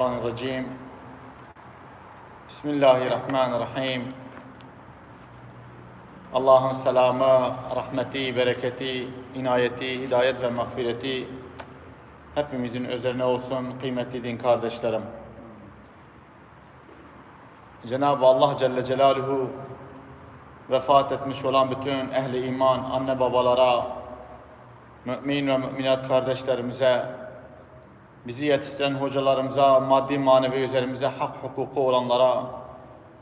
Euzubillahimineşşeytanirracim. Bismillahirrahmanirrahim. Allah'ın selamı, rahmeti, bereketi, inayeti, hidayet ve mağfireti hepimizin üzerine olsun kıymetli din kardeşlerim. Cenab-ı Allah Celle Celaluhu vefat etmiş olan bütün ehli iman, anne babalara, mümin ve müminat kardeşlerimize, bizi yetiştiren hocalarımıza, maddi manevi üzerimizde hak hukuku olanlara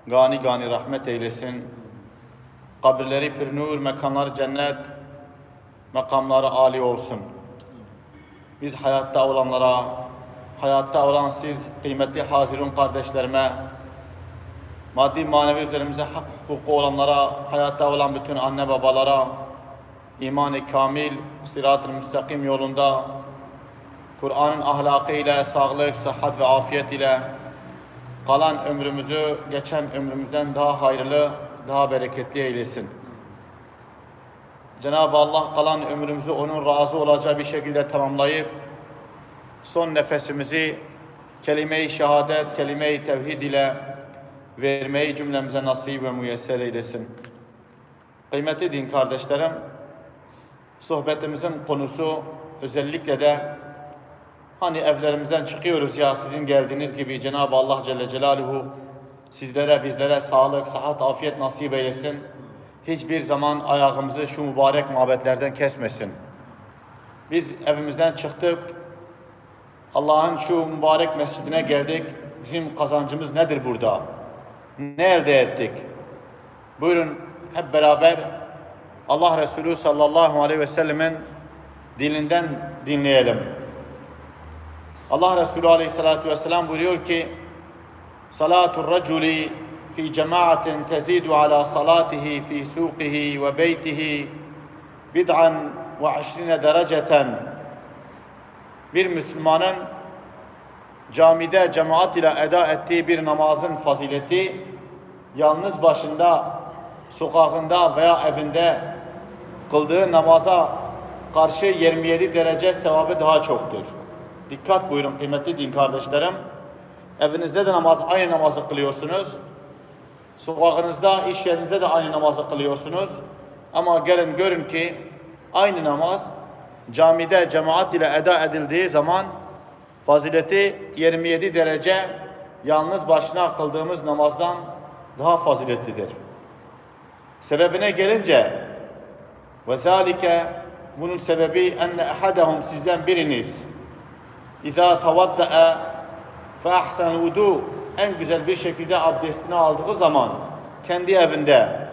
gani gani rahmet eylesin. Kabirleri pür nur, mekanları cennet, makamları âli olsun. Biz hayatta olanlara, hayatta olan siz kıymetli hazirun kardeşlerime, maddi manevi üzerimize hak hukuku olanlara, hayatta olan bütün anne babalara, iman-ı kamil, sırat-ı müstakim yolunda Kur'an'ın ahlakı ile, sağlık, sıhhat ve afiyet ile kalan ömrümüzü geçen ömrümüzden daha hayırlı, daha bereketli eylesin. Cenab-ı Allah kalan ömrümüzü onun razı olacağı bir şekilde tamamlayıp son nefesimizi kelime-i şehadet, kelime-i tevhid ile vermeyi cümlemize nasip ve müyesser eylesin. Kıymetli din kardeşlerim, sohbetimizin konusu özellikle de Hani evlerimizden çıkıyoruz ya sizin geldiğiniz gibi Cenab-ı Allah Celle Celaluhu sizlere bizlere sağlık, sıhhat, afiyet nasip eylesin. Hiçbir zaman ayağımızı şu mübarek mabetlerden kesmesin. Biz evimizden çıktık. Allah'ın şu mübarek mescidine geldik. Bizim kazancımız nedir burada? Ne elde ettik? Buyurun hep beraber Allah Resulü sallallahu aleyhi ve sellemin dilinden dinleyelim. Allah Resulü Aleyhisselatü Vesselam buyuruyor ki Salatul raculi fi cemaatin tezidu ala salatihi fi suqihi ve beytihi bid'an ve aşrine dereceten bir Müslümanın camide cemaat ile eda ettiği bir namazın fazileti yalnız başında sokağında veya evinde kıldığı namaza karşı 27 derece sevabı daha çoktur. Dikkat buyurun kıymetli din kardeşlerim. Evinizde de namaz aynı namazı kılıyorsunuz. Sokağınızda, iş yerinizde de aynı namazı kılıyorsunuz. Ama gelin görün ki aynı namaz camide cemaat ile eda edildiği zaman fazileti 27 derece yalnız başına kıldığımız namazdan daha faziletlidir. Sebebine gelince ve zalike bunun sebebi enne ehadahum sizden biriniz İza tavadda'a fe ahsen vudu en güzel bir şekilde abdestini aldığı zaman kendi evinde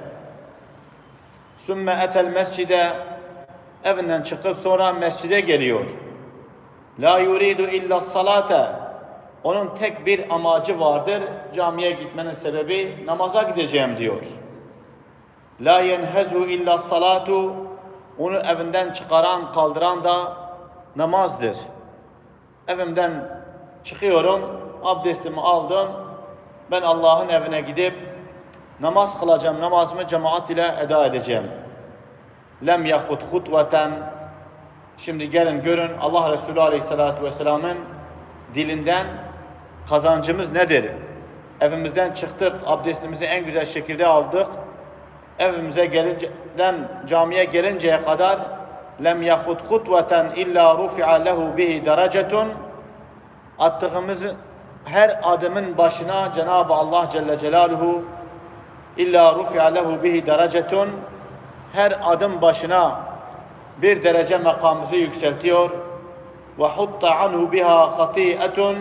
sümme etel mescide evinden çıkıp sonra mescide geliyor. La yuridu illa salate onun tek bir amacı vardır. Camiye gitmenin sebebi namaza gideceğim diyor. La yenhezu illa salatu onu evinden çıkaran, kaldıran da namazdır. Evimden çıkıyorum, abdestimi aldım. Ben Allah'ın evine gidip namaz kılacağım, namazımı cemaat ile eda edeceğim. Lem yakut hutveten Şimdi gelin görün Allah Resulü Aleyhisselatü Vesselam'ın dilinden kazancımız nedir? Evimizden çıktık, abdestimizi en güzel şekilde aldık. Evimize gelinceden camiye gelinceye kadar lem yakut hutveten illa rufi'a lehu bihi derecetun attığımız her adımın başına Cenab-ı Allah Celle Celaluhu illa rufi'a lehu bihi derecetun her adım başına bir derece makamımızı yükseltiyor ve hutta anhu biha hati'etun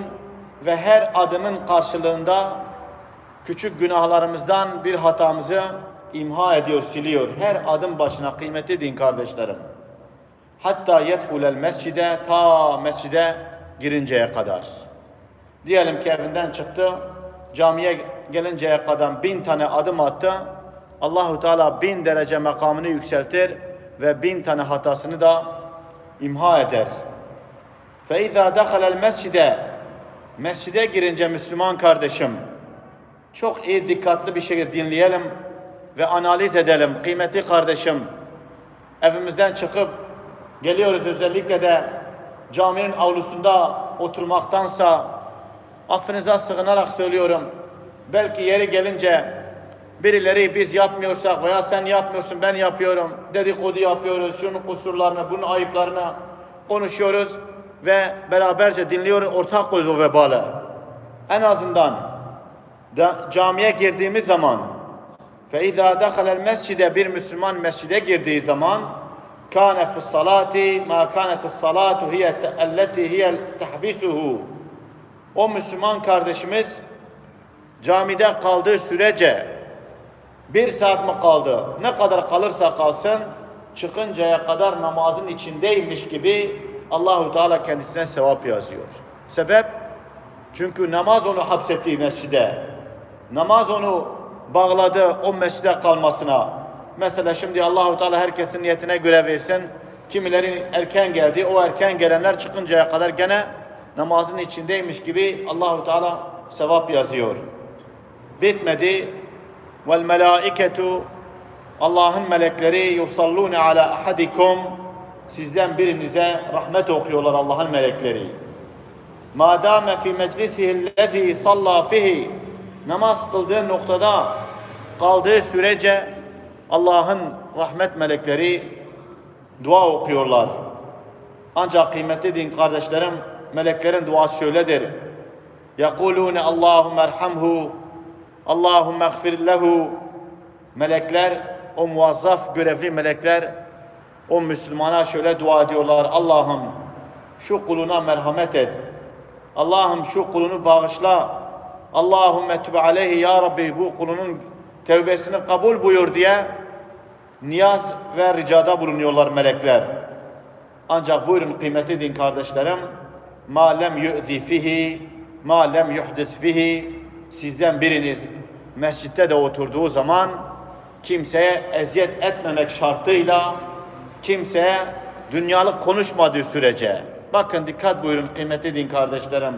ve her adımın karşılığında küçük günahlarımızdan bir hatamızı imha ediyor, siliyor. Her adım başına kıymetli din kardeşlerim. Hatta yedhulel mescide ta mescide girinceye kadar. Diyelim ki evinden çıktı, camiye gelinceye kadar bin tane adım attı. Allahu Teala bin derece makamını yükseltir ve bin tane hatasını da imha eder. Fe izâ dehalel mescide mescide girince Müslüman kardeşim çok iyi dikkatli bir şekilde dinleyelim ve analiz edelim kıymetli kardeşim. Evimizden çıkıp geliyoruz özellikle de caminin avlusunda oturmaktansa affınıza sığınarak söylüyorum. Belki yeri gelince birileri biz yapmıyorsak veya sen yapmıyorsun ben yapıyorum dedikodu yapıyoruz şunun kusurlarını bunun ayıplarını konuşuyoruz ve beraberce dinliyoruz ortak koyuz o vebale. En azından da camiye girdiğimiz zaman fe izâ dehalel mescide bir Müslüman mescide girdiği zaman كَانَ فِي الصَّلَاةِ مَا كَانَتِ الصَّلَاةُ هِيَ الَّتِي هِيَ تَحْبِسُهُ O Müslüman kardeşimiz camide kaldığı sürece bir saat mi kaldı? Ne kadar kalırsa kalsın çıkıncaya kadar namazın içindeymiş gibi Allahu Teala kendisine sevap yazıyor. Sebep? Çünkü namaz onu hapsetti mescide. Namaz onu bağladı o mescide kalmasına. Mesela şimdi Allahu Teala herkesin niyetine göre versin. Kimilerin erken geldi. O erken gelenler çıkıncaya kadar gene namazın içindeymiş gibi Allahu Teala sevap yazıyor. Bitmedi. Vel melaiketu Allah'ın melekleri yusallune ala ahadikum sizden birinize rahmet okuyorlar Allah'ın melekleri. Madame fi meclisihi lezi salla fihi namaz kıldığı noktada kaldığı sürece Allah'ın rahmet melekleri dua okuyorlar. Ancak kıymetli din kardeşlerim meleklerin duası şöyledir. Yekulune Allahümme erhamhu Allahümme gfir lehu Melekler, o muazzaf görevli melekler o Müslümana şöyle dua ediyorlar. Allah'ım şu kuluna merhamet et. Allah'ım şu kulunu bağışla. Allahümme tübe aleyhi ya Rabbi bu kulunun tevbesini kabul buyur diye niyaz ve ricada bulunuyorlar melekler. Ancak buyurun kıymetli din kardeşlerim ma lem yu'zi fihi ma lem yuhdis fihi. Sizden biriniz mescitte de oturduğu zaman kimseye eziyet etmemek şartıyla kimseye dünyalık konuşmadığı sürece. Bakın dikkat buyurun kıymetli din kardeşlerim.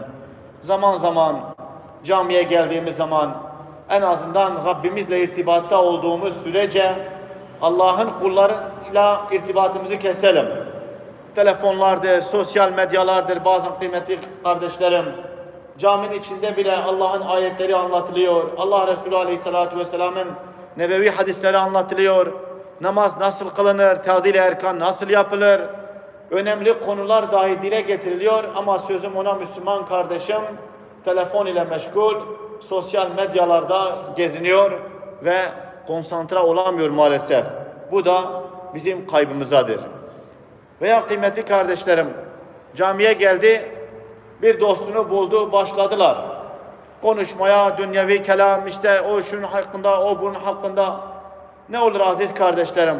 Zaman zaman camiye geldiğimiz zaman en azından Rabbimizle irtibatta olduğumuz sürece Allah'ın kullarıyla irtibatımızı keselim. Telefonlardır, sosyal medyalardır bazı kıymetli kardeşlerim. Caminin içinde bile Allah'ın ayetleri anlatılıyor. Allah Resulü Aleyhisselatü Vesselam'ın nebevi hadisleri anlatılıyor. Namaz nasıl kılınır, tadil erkan nasıl yapılır? Önemli konular dahi dile getiriliyor ama sözüm ona Müslüman kardeşim telefon ile meşgul, sosyal medyalarda geziniyor ve konsantre olamıyor maalesef. Bu da bizim kaybımızadır. Veya kıymetli kardeşlerim camiye geldi, bir dostunu buldu, başladılar. Konuşmaya, dünyevi kelam, işte o şunun hakkında, o bunun hakkında. Ne olur aziz kardeşlerim,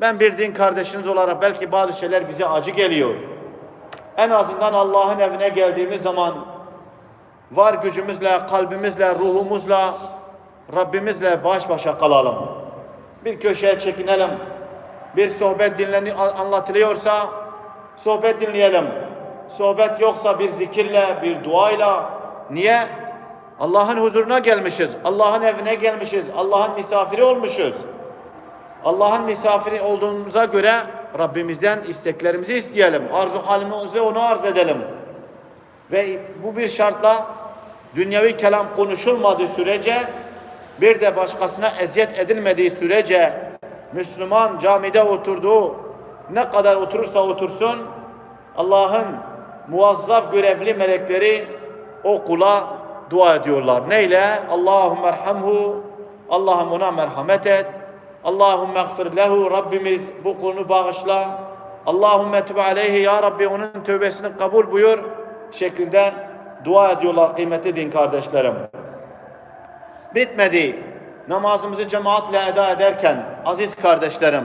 ben bir din kardeşiniz olarak belki bazı şeyler bize acı geliyor. En azından Allah'ın evine geldiğimiz zaman var gücümüzle, kalbimizle, ruhumuzla, Rabbimizle baş başa kalalım. Bir köşeye çekinelim. Bir sohbet dinleni anlatılıyorsa sohbet dinleyelim. Sohbet yoksa bir zikirle, bir duayla. Niye? Allah'ın huzuruna gelmişiz. Allah'ın evine gelmişiz. Allah'ın misafiri olmuşuz. Allah'ın misafiri olduğumuza göre Rabbimizden isteklerimizi isteyelim. Arzu halimizi onu arz edelim. Ve bu bir şartla dünyevi kelam konuşulmadığı sürece bir de başkasına eziyet edilmediği sürece Müslüman camide oturduğu ne kadar oturursa otursun Allah'ın muazzaf görevli melekleri o kula dua ediyorlar. Neyle? Allahümme erhamhu Allah'ım ona merhamet et. Allahümme gfir lehu Rabbimiz bu kulunu bağışla. Allahümme tübe aleyhi ya Rabbi onun tövbesini kabul buyur şeklinde dua ediyorlar kıymetli din kardeşlerim. Bitmedi. Namazımızı cemaatle eda ederken aziz kardeşlerim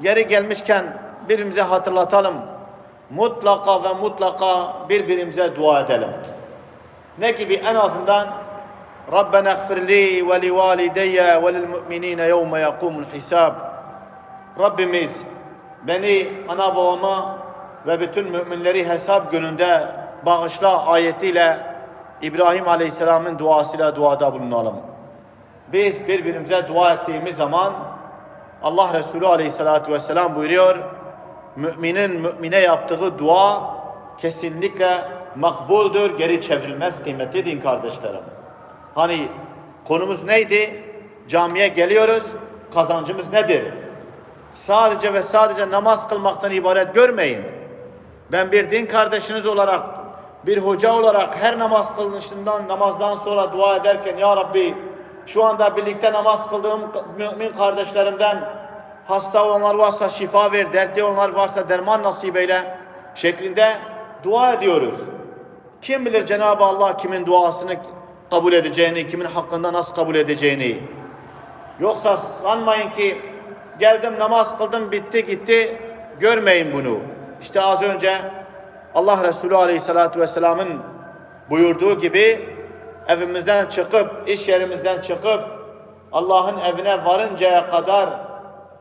yeri gelmişken birbirimize hatırlatalım. Mutlaka ve mutlaka birbirimize dua edelim. Ne gibi en azından Rabbena gfirli ve li valideyye ve lil mu'minine yevme yakumul hisab. Rabbimiz beni, ana babamı ve bütün müminleri hesap gününde bağışla ayetiyle İbrahim Aleyhisselam'ın duasıyla duada bulunalım. Biz birbirimize dua ettiğimiz zaman Allah Resulü Aleyhisselatü Vesselam buyuruyor, müminin mümine yaptığı dua kesinlikle makbuldür, geri çevrilmez kıymetli din kardeşlerim. Hani konumuz neydi? Camiye geliyoruz, kazancımız nedir? Sadece ve sadece namaz kılmaktan ibaret görmeyin. Ben bir din kardeşiniz olarak, bir hoca olarak her namaz kılışından, namazdan sonra dua ederken Ya Rabbi şu anda birlikte namaz kıldığım mümin kardeşlerimden hasta olanlar varsa şifa ver, dertli olanlar varsa derman nasip eyle şeklinde dua ediyoruz. Kim bilir Cenab-ı Allah kimin duasını kabul edeceğini, kimin hakkında nasıl kabul edeceğini. Yoksa sanmayın ki geldim namaz kıldım bitti gitti görmeyin bunu. İşte az önce Allah Resulü Aleyhisselatü Vesselam'ın buyurduğu gibi evimizden çıkıp, iş yerimizden çıkıp Allah'ın evine varıncaya kadar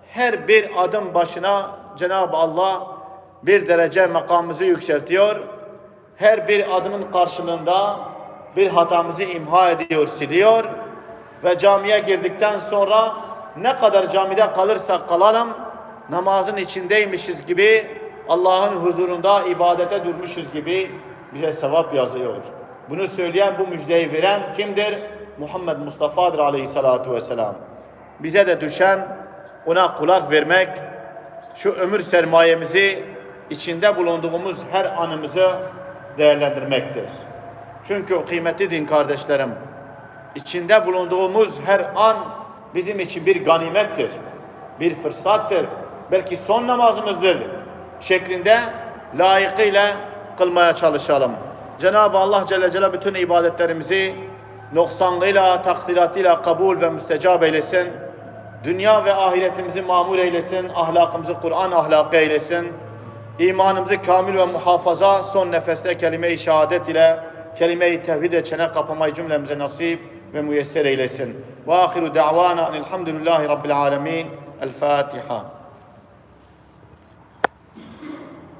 her bir adım başına Cenab-ı Allah bir derece makamımızı yükseltiyor. Her bir adımın karşılığında bir hatamızı imha ediyor, siliyor ve camiye girdikten sonra ne kadar camide kalırsak kalalım namazın içindeymişiz gibi Allah'ın huzurunda ibadete durmuşuz gibi bize sevap yazıyor. Bunu söyleyen bu müjdeyi veren kimdir? Muhammed Mustafa'dır aleyhissalatu vesselam. Bize de düşen ona kulak vermek, şu ömür sermayemizi içinde bulunduğumuz her anımızı değerlendirmektir. Çünkü o kıymetli din kardeşlerim, içinde bulunduğumuz her an bizim için bir ganimettir, bir fırsattır, belki son namazımızdır şeklinde layıkıyla kılmaya çalışalım. Cenab-ı Allah Celle Celaluhu bütün ibadetlerimizi noksanlığıyla, taksiratıyla kabul ve müstecab eylesin. Dünya ve ahiretimizi mamur eylesin, ahlakımızı Kur'an ahlakı eylesin. İmanımızı kamil ve muhafaza son nefeste kelime-i şehadet ile kelime-i tevhid çene kapamayı cümlemize nasip ve müyesser eylesin. Ve ahiru da'vana enilhamdülillahi rabbil alemin. El Fatiha.